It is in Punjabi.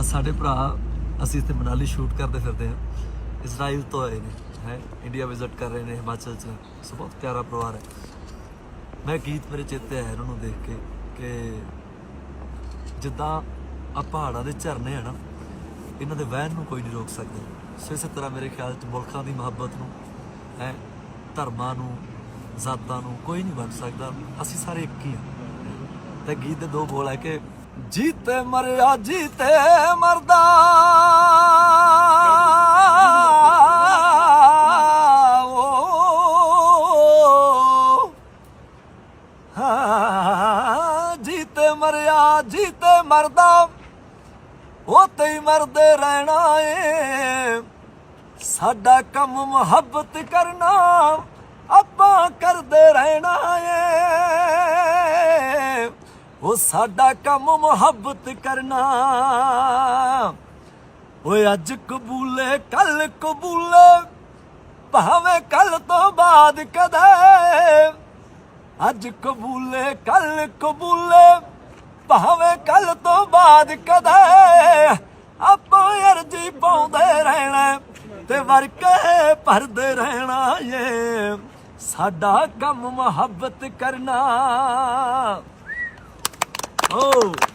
ਆ ਸਾਡੇ ਭਰਾ ਅਸੀਂ ਇੱਥੇ ਮਨਾਲੀ ਸ਼ੂਟ ਕਰਦੇ ਫਿਰਦੇ ਹਾਂ। ਇਜ਼ਰਾਈਲ ਤੋਂ ਆਏ ਨੇ, ਹੈ? ਇੰਡੀਆ ਵਿਜ਼ਿਟ ਕਰ ਰਹੇ ਨੇ ਹਿਮਾਚਲ ਚ। ਸੋ ਬਹੁਤ ਪਿਆਰਾ ਪਰਿਵਾਰ ਹੈ। ਮੈਂ ਗੀਤ ਮੇਰੇ ਚੇਤੇ ਆਇਆ ਇਹਨਾਂ ਨੂੰ ਦੇਖ ਕੇ ਕਿ ਜਿੱਦਾਂ ਆ ਪਹਾੜਾਂ ਦੇ ਝਰਨੇ ਆ ਨਾ, ਇਹਨਾਂ ਦੇ ਵਹਿਣ ਨੂੰ ਕੋਈ ਨਹੀਂ ਰੋਕ ਸਕਦਾ। ਸੋ ਇਸੇ ਤਰ੍ਹਾਂ ਮੇਰੇ ਖਿਆਲ ਚ ਮੁਲਕਾਂ ਦੀ ਮੁਹੱਬਤ ਨੂੰ, ਹੈ? ਧਰਮਾਂ ਨੂੰ, ਜ਼ਾਤਾਂ ਨੂੰ ਕੋਈ ਨਹੀਂ ਵੰਡ ਸਕਦਾ। ਅਸੀਂ ਸਾਰੇ ਇੱਕ ਹੀ ਹਾਂ। ਤੇ ਗੀਤ ਦੇ ਦੋ ਬੋਲ ਹੈ ਕਿ ਜੀਤੇ ਮਰਿਆ, ਜੀਤੇ ਮਰਦਾ। ਓ। ਜੀਤੇ ਮਰਿਆ, ਜੀਤੇ ਮਰਦਾ। ਉਹ ਹੀ ਮਰਦੇ ਰਹਿਣਾ ਏ। ਸਾਡਾ ਕੰਮ ਮੁਹੱਬਤ ਕਰਨਾ, ਆਪਾਂ ਕਰਦੇ ਰਹਿਣਾ। ਉਹ ਸਾਡਾ ਕੰਮ ਮੁਹੱਬਤ ਕਰਨਾ। ਓਏ ਅੱਜ ਕਬੂਲੇ, ਕੱਲ ਕਬੂਲੇ, ਭਾਵੇਂ ਕੱਲ ਤੋਂ ਬਾਅਦ ਕਦੇ। ਅੱਜ ਕਬੂਲੇ, ਕੱਲ ਕਬੂਲੇ, ਭਾਵੇਂ ਕੱਲ ਤੋਂ ਬਾਅਦ ਕਦੇ। ਆਪਾਂ ਅਰਜੀ ਪਾਉਂਦੇ ਰਹਿਣਾ ਤੇ ਵਰਕੇ ਭਰਦੇ ਰਹਿਣਾ ਏ। ਸਾਡਾ ਕੰਮ ਮੁਹੱਬਤ ਕਰਨਾ। 哦。